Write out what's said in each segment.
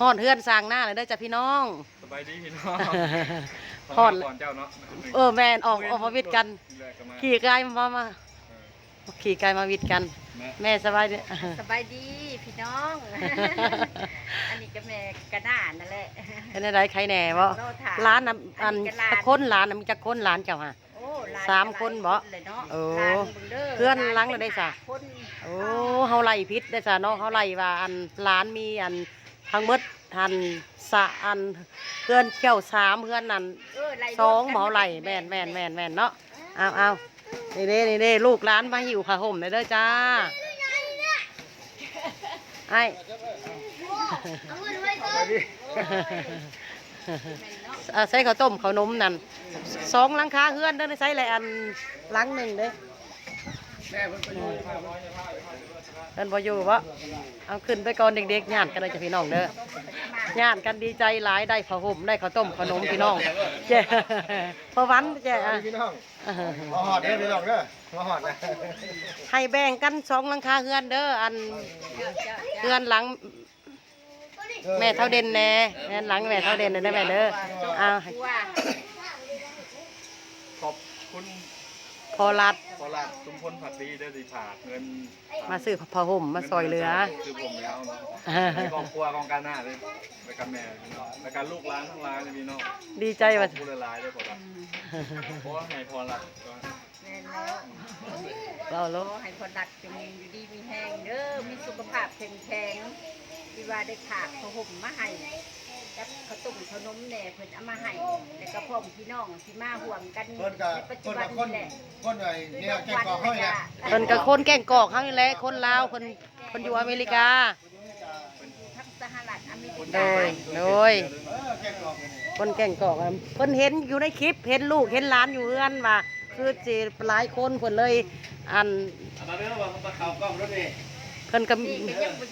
ฮอดเฮือนสร้างหน้าเลยเด้อจ้ะพี่น้อง สบายดีพี่น้องฮอด ก่อนเจ้าเนาะเออแม่นออกออกมาวิทย์กันแรกก็มาขี่กายมามาขี่กายมาวิทย์กันแม่แม่สบายดีสบายดีพี่น้อง อันนี้ก็แม่กระดานนั่นแหละเป็นอะไรใครแหน่บ่โลถามร้านน่ะอันอันนี้ก็ร้านตะคนร้านน่ะมีจักคนร้านเจ้าฮะโอ้หลยสามคนบ่เลยเนาะโอ้หลานบิ่งด้เพื่อนหลังเลยได้จ้ะคนโอ้เฮาไล่พิษได้จ้ะเนาะเฮาไล่ว่าอันร้านมีอัน ทั้งหมดทันสะอันเพื่อนเที่ยวสามเพื่อนนั่นเออไล่สองหมอไล่แม่นแม่นแม่นแม่นเนาะเอาเอานี่เด้นี่เด้ลูกร้านมาหิวผ้าห่มเลยเด้อจ้าไอ้อ่าใส่ข้าวต้มข้าวนมนั่นสองหลังคาเฮือนเด้อใส่อะไรอันหลังหนึ่งเด้ เพิ่นบ่อยู่บ่เอาขึ้นไปก่อนเด็กๆญาติกันเลยจ้ะพี่น้องเด้อญาติกันดีใจหลายได้ผ้าห่มได้ข้าวต้มขนมพี่น้องเจ้พอวันเจ้อะพี่น้องมาหอดเด้อพี่น้องเด้อมาหอดนะให้แบ่งกันสองหลังคาเฮือนเด้ออันเฮือนหลังแม่เท่าเด่นแน่แม่นหลังแม่เท่าเด่นเด้อแม่เด้อเอาให้ว่าขอบคุณ พอรัด พอลาดชุมพลผักดีได้สิผากเงินมาซื้อผ้าห่มมาซอยเหลือคือผมแล้วเนาะในครอบครัวกองการหน้าเลยไปกับแม่พี่น้องในการลูกร้านทั้งร้านเลยพี่น้องดีใจว่าผู้ละลายเลยพอละเพราะว่าให้พอละก็แม่นแล้วเราขลูอกให้คนรักจงอยู่ดีมีแห้งเด้อมีสุขภาพแข็งแรงที่ว่าได้ขาดผ้าห่มมาให้ กับข้าวต้มขนมแหน่เพิ่นเอามาให้แล้วก็พ่อมพี่น้องที่มาห่วงกันคนกับในปัจคจุนบักันบคนนี่แหละคนไอ้เนี่ยแกงกอกเขาเนี่ยเพิ่นกับคนแก่งกอกเขานี่แหละคนลาวคนคนอยู่อเมริกา ทั้งสหรัฐอเมริโดกายโดยเออแกงกอกเนี่ยคนแก่งกอกอะเพิ่นเห็นอยู่ในคลิปเห็นลูกเห็นหลานอยู่เฮือนว่า คือสิหลายคนเพิ่นเลยอันมาเด้อว่าเขาข่าวกล้องรถนี่เพิ่นก็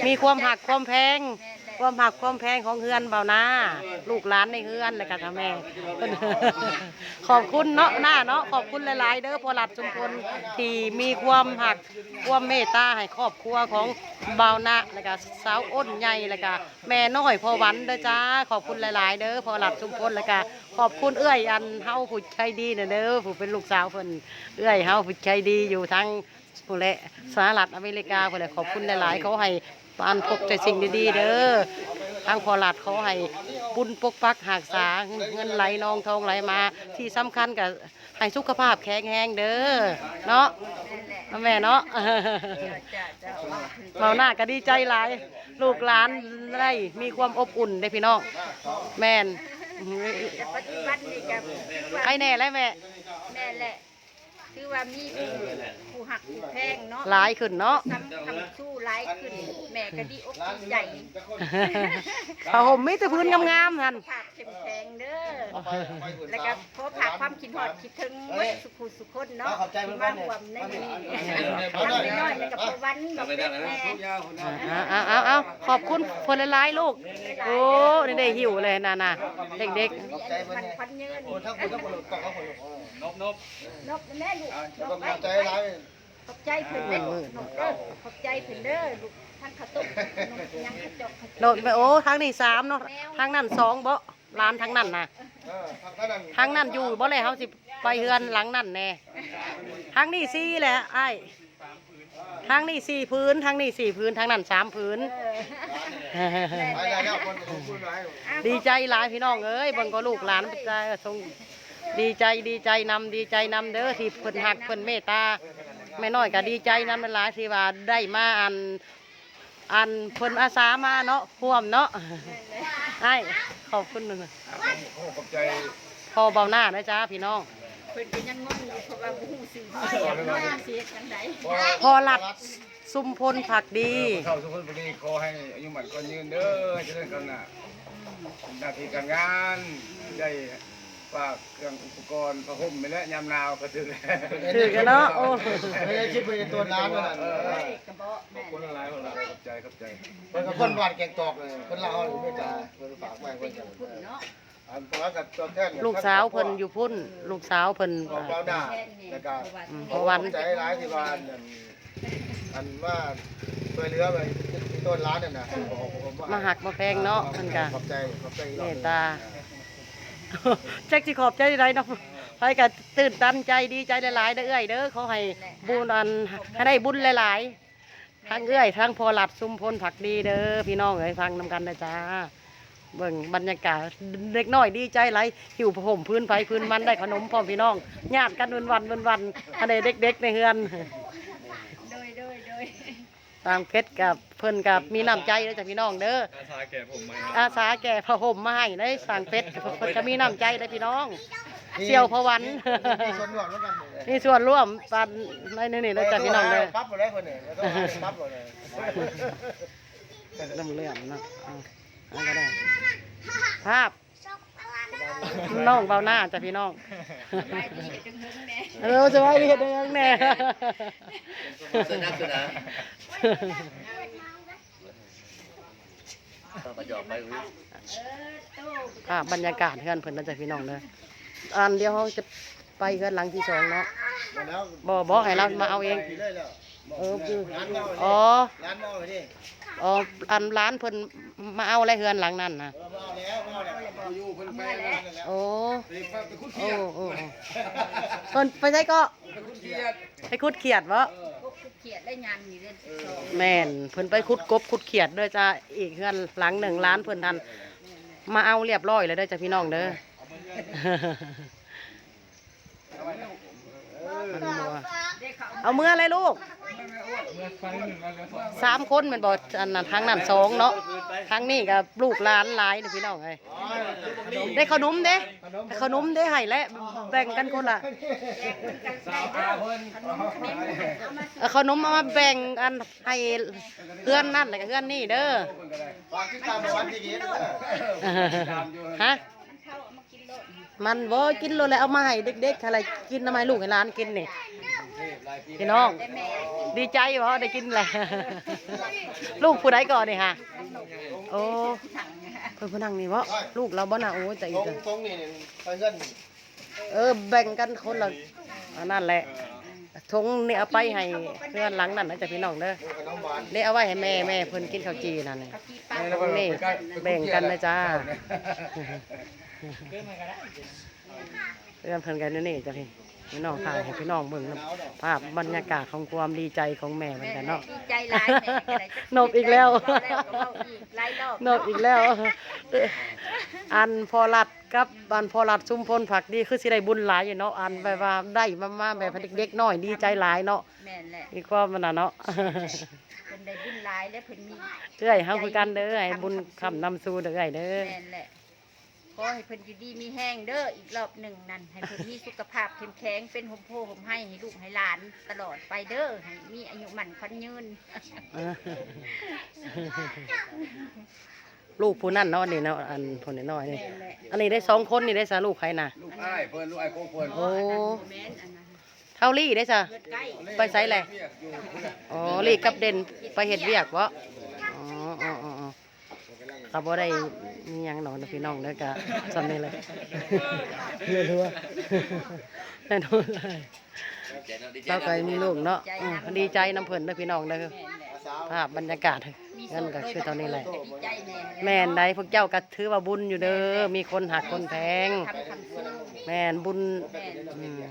มีความหักความแพง ความหักความแพงของเฮือนเบาหน้าลูกหลานในเฮือนแล้วก็ทำแม่ขอบคุณเนาะหน้าเนาะขอบคุณหลายๆ เด้อพอหลัดชุมพลที่มีความหักความเมตตาให้ครอบครัวของเบาหน้าแล้วก็สาวอ้นใหญ่แล้วก็แม่น้อยพอหวันเด้อจ้าขอบคุณหลายๆ เด้อพอหลัดชุมพลแล้วก็ขอบคุณเอื้อยอันเฮาผู้ใจดีน่ะเด้อผู้เป็นลูกสาวเพิ่นเอื้อยเฮาผู้ใจดีอยู่ทั้ง ผู้และสหรัฐอเมริกาผู้และขอบคุณหลายๆ เขาให้ปานพบใจสิ่งดีๆเด้อทางพอหลัดเขาให้บุญปกปักหักษาเงินไหลนองทองไหลมา ที่สำคัญกับให้สุขภาพแข็งแรงเด้อเนาะแม่เนาะจะจะว่าคือเราหน้าก็ดีใจหลาย ลูกหลานได้มีความอบอุ่นได้อพี่น้องแม่นแต่ปัจจุบันนี่ก็คือว่าใครแน่แล้วแม่แม่แหละ คือว่ามีผู้หักผู้แพงเนาะหลายขึ้นเนาะทำทำสู้ร้ายขึ้น แม่ก็ดีอกดีใจผ้าห่มมีแต่พื้นงามๆนั่นภาพเข้มแข็งเด้อแล้วก็พบผักความคิดฮอดคิดถึงเว้ยสุขุสุขคนเนาะที่มาร่วมในมื้อนี้ทำน้อยๆแล้วก็พอวันบอกเด็กแม่เอาเอาเอาขอบคุณคนหลายๆลูกโอ้นี่ได้หิวเลยนะน่ะเด็กมีอันพันพันเยินโอ้ทั้งคนทั้งคนกล้องเขาคนนบนบนกแม่ลูกนก็กมาใจร้ายขอบใจเพิ่นเด้อนกเด้อขอบใจเพิ่นเด้อลูกท่านข้าวต้มนกยังกระจกกระจๆโดดไปโอ้ทางนี้สามเนาะทางนั้นสองบ่ร้านทางนั้นน่ะเออทางนั้นทางนั้นอยู่บ่เลยเฮาสิไปเฮือนหลังนั่นแน่ทางนี้สี่แหละไอ้ายทางนี้สี่พื้นทางนี้สี่พื้นทางนั้นสามพื้นไปได้แล้วคนของคุณร้ายดีใจหลายพี่น้องเอ้ยเบิ่งก็ลูกหลานเป็นใจทรง ดีใจดีใจนำดีใจนำเด้อที่เพิ่นหักเพิ่นเมตตาแม่น้อยก็ดีใจนำหลายที่ว่าได้มาอันอันเพิ่นอาสามาเนาะร่วมเนาะไอ้ขอบคุณหนึ่งโอ้ขอบใจพอเบาหน้านะจ๊ะพี่น้องเพิ่นก็ยังงงอยู่เพราะว่าบ่ฮู้สื่อเสียงน้อยเสียจังไดพอหลัดซุมพลผักดีเข้าสุขภาพดีขอให้อายุมันก็ยืนเด้อเจริญก้าวหน้าหน้าที่การงานได้ ฝากเครื่องอุปกรณ์ผ้าห่มไปแล้วยามหนาวก็ถึงถือกันเนาะโอ้ไม่ได้คิดเป็นตัวน้ำนั่นเอ้ยกระบอกขอแม่บคุณหลายคนละขอบใจขอบใจเป็นคนหวานแกงตอกเลยคนลาวหรือไม่จ่าคนฝากไว้ไปคนอยู่พุ่นเนาะอันเพราะว่ากับตัวแทนลูกสาวเพิ่นอยู่พุ่น ลูกสาวเพิ่นของเราด่าแล้วก็อืมเพราะวันใจร้ายที่บ้านนั่นอันว่าช่วยเหลือไปที่ต้นร้านนั่นนะผมผมว่มาหักมาแพงเนาะเพิ่นก็ขอบใจขอบใจอีกรเมอบหตนึ่งตา แจ็คสิขอบใจไรเนาะไปก็ตื่นตันใจดีใจหลายๆเด้อเอ้ยเด้อขอให้บุญอันให้ได้บุญหลายๆทั้งเอ้ยทั้งพอหลัดซุมพลผักดีเด้อพี่น้องเอ้ยฟังนำกันนะจ้าเบิ่งบรรยากาศเด็กน้อยดีใจไรหิวผ้าห่มพื้นไฟพื้นมันได้ขนมพร้อมพี่น้องญาติกันวันวันวันวันๆอันใดเด็กๆในเฮือนโดยโดยโดยตามเพชรกับเพิ่นกับมีน้ำใจเด้อจ้ะพี่น้องเด้ออาชาแก่ผมไหมอาสาแก่ผ้าห่มมาให้ได้สั่งเพชรเพิ่นจะมีน้ำใจได้อพี่น้องเสี่ยวพะวันมีส่วนร่วมแล้วกันมีส่วนร่วมปันในนี่นี่แล้วจ้ะพี่น้องเด้อปั๊บหมดเลยคนนี้แล้วก็ปั๊บหมดเลยน้ำเลื่อมเนาะเอาเอาก็ได้ภาพน้องเบาหน้าจ้ะพี่น้องไปดีจังหึงแน่เออจะไว้ดีเด้อแน่สนับสนุนต้อง ประจอบไปอุ้ยเออตู้ภาพบรรยากาศเฮือนเพิ่นนะจ้ะพี่น้องเด้ออันเดียวเขาจะไปเฮือนหลังที่สองเนาะหมดแล้วบ่บ่ให้เรามาเอาเองไปเลยแล้วเออคือร้านเมาเลยอ๋อร้านเมาเลยดิอ๋ออันร้านเพิ่นมาเอาอะไรเฮือนหลังนั่นนะเออเมาแล้วเมาแล้วอยู่เพิ่นไปแล้วนั่นแหละโอ้ไปคุดโอ้เขียดโอ้โอ้เพิ่นไปใช้ก็ไปคุดเขียดไปขุดเขียดวะพวกเขียดได้ยังนี่เล่นสิบสองแม่นเพิ่นไปขุดกบขุดเขียดเด้อจ้าอีกเฮือนหลังหนึ่งล้านเพิ่นทัน มาเอาเรียบร้อยเลยเด้อจ้าพี่น้องเด้อมันบัวได้เขาเอาเมื่ออะไรลูก สามคนแมันบอกอันนั้นทางนั้นสองเนาะทางนี้กับลูกหลานหลายนี่พี่น้องเอ้ยได้ขนมเด้ได้ขนมเด้ให้และแบ่งกันคนละสาวอาเพิ่นเอาขนมเอามาแบ่งอันให้เพื่อนนั่นแล้วก็เพื่อนนี่เด้อฝากติดตามวันที่กี่เด้อฮะเข้าเอามากินโลดมันบ่กินโลดแล้วเอามาให้เด็กๆอะไรกินทำไมลูกให้หลานกินนี่ พี่น้องได้แม่ดีใจบ่ได้กินแหละลูกผู้ใดก่อนนี่ฮะโอ้ถังเพิ่นผู้นั่งนี่บ่ลูกเราบ่น่ะโอ้ยแต่ตอีรกงอะตรงนี่นี่ไปเงินเออแบ่งกันคนละอันนั่นแหละทงนี่เอาไปให้เพื่อนหลังนั่นนะจ๊ะพี่น้องเด้อขนมหวานนี่เอาไว้ให้แม่แม่เพิ่นกินข้าวจีนั่นนี่เขากีป้าตรงนี้แบ่งกันนะจ้าเพื่อนเพิ่นกันอยู่นี่จ้ะพี่ พี่น้องถ่ายให้พี่น้องเบิ่งนำภาพบรรยากาศของความดีใจของแม่เหมือนกันเนาะ ดีใจร้ายแม่ก็ได้นบอีกแล้วไล่รอบนกอีกแล้ว อันพอรัดกับอันพอรัดชุมพลผักดีคือสิได้บุญหลายอยู่เนาะอันแบบว่าได้มามาแบบเด็กๆน้อยดีใจหลายเนาะแม่นแหละมีความมันน่ะเนาะ เพิ่นได้บุญหลายและเพิ่นมีเอ้อยเฮาคือกันเด้อให้บุญคำนำสู่เด้อเอ้อยเด้อ แม่นแหละ ขอให้เพิ่นอยู่ดีมีแห้งเด้ออีกรอบหนึ่งนั่นให้เพิ่นมีสุขภาพเข้มแข็งเป็นห่มโพห่มให้ให้ลูกให้หลานตลอดไปเด้อให้มีอายุหมันควันยืน ลูกผู้นั่นเนาะนี่เนาะอันผู้น้อยๆนี่แม่นแหละอันนี้ได้สองคนนี่ได้สาลูกใครน่ะ ลูกอ้ายเพิ่นลูกอ้ายโคเพิ่นโอ้ แม่นอันนั้นเท่าลี่ได้จ้ะเลือดใกล้ไปไสแหละเรียกอยู่พุ่นน่ะอ๋อลี่กับเด่นไปเฮ็ดเวียกบ่อ๋ออ๋ออ๋ออ๋อ เขาบ่ได้มีหยังหนอกนะพี่น้องเด้อกะซำนี้เลยเรื่อยๆแน่นอนเลยใจเนาะดีใจเราก็มีลูกเนาะอืมดีใจน้ำเพิ่นเด้อพี่น้องเด้อแม่นแหละภาพบรรยากาศมีนั่นก็คือตอนนี้แหละก็ดีใจแน่แม่นใดพวกเจ้าก็ถือว่าบุญอยู่เด้อมีคนหักคนแพงทำคำสู้แม่นบุญแม่นอืมแม่นแหละ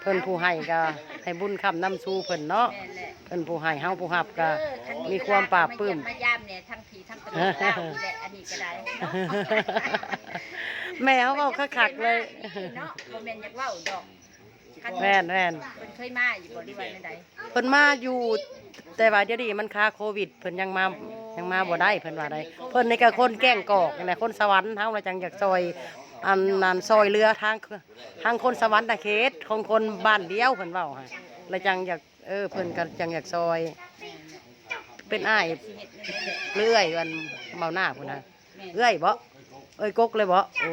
เพิ่นผู้ให้ก็ให้บุญคำนำสู่เพิ่นเนาะแม่นแหละเพิ่นผู้ให้เฮาผู้รับก็เออทั้งนี้มีความปราบปลื้มมายามเนี่ยทั้งผีทั้งตะลุกเล่านี่แหละอันนี้ก็ได้แม่เขาเว้าคักๆเลยเนาะบ่แม่นอยากเว้าดอกคันแม่นแม่นเพิ่นเคยมาอยู่บ่ดีว่าจังไดเพิ่นมาอยู่แต่ว่าเดี๋ยวนี้มันคาโควิดเพิ่นยังมายังมาบ่ได้เพิ่นว่าได้เพิ่นนี่ก็คนแกล้งกอกนี่แหละคนสวรรค์เฮาเลยจังอยากซอย อันนั้นซอยเรือทางทางคนสวรรค์น่ะเขตของคนบ้านเดียวเพิ่นเว้าให้เลยจังอยากเออเพิ่นก็จังอยากซอย เป็นอ้ายสิเฮ็ดแม่นเลื่อยวันเมาหน้าพุ่นน่ะเอื้อยบ่เอ้ยกกเลยบ่โอ้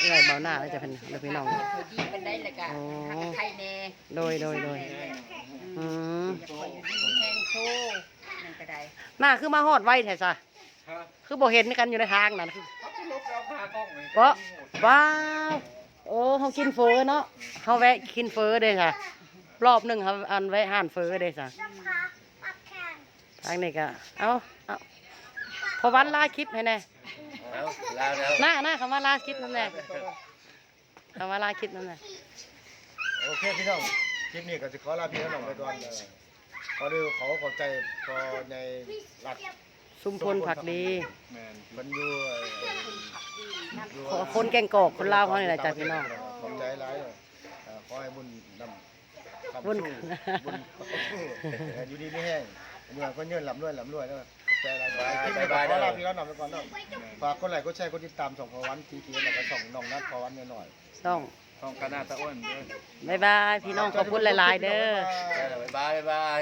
เอื้อยเมาหน้าแล้วจะเพิ่นเด้อพี่น้องค่อยดีปานใดแล้วก็อ๋อหักกับไทยแน่โดยโดยโดยแม่นแหละอืมอยากคอยอยู่ดีมีแห้งโชว์นั่นก็ได้หน้าคือมาฮอดไวแท้ซะฮะคือบ่เห็นกันอยู่ในทางนั่น กล้องเลยบ่ว้าวโอ้เฮากินเฟอเนาะเฮาแวะกินเฟอเด้อค่ะรอบหนึ่งครับอันไว้ห่านเฟอเด้สะทางนี้ก็เอาเอาพอวันลาคลิปให้แน่เอาลาแล้วหน้าหน้าคำว่าลาคลิปนั่นแหละคำว่าลาคลิปนั่นแหละโอเคพี่น้องคลิปนี้ก็จะขอลาพี่น้องไปก่อนเลยขอดูขอขอบใจพอในหลัก ซุมพลผักดี แมนมันอยู่ขอคนแกงกอกคนลาวเขานี่แหละจ้ะพี่น้อง ขอบใจหลายเลยเอ่อขอให้บุญนำคำบุญ สู้บุญเอ่ออยู่ดีไม่แห้งเมื่อก็เงื่อนหลับด้วยหลับด้วยแล้วขอบใจหลายคลิปนี้ก็ขอลาพี่น้องไปก่อนเนาะฝากกดไลค์กดแชร์กดติดตามส่องพอวันทีทีแล้วก็ส่องน้องนัดพอวันหน่อยต้องทองกาหน้าตะอ้วนด้วยบ๊ายบายพี่น้องขอบคุณหลาย ๆ เด้อบ๊ายบายบ๊ายบาย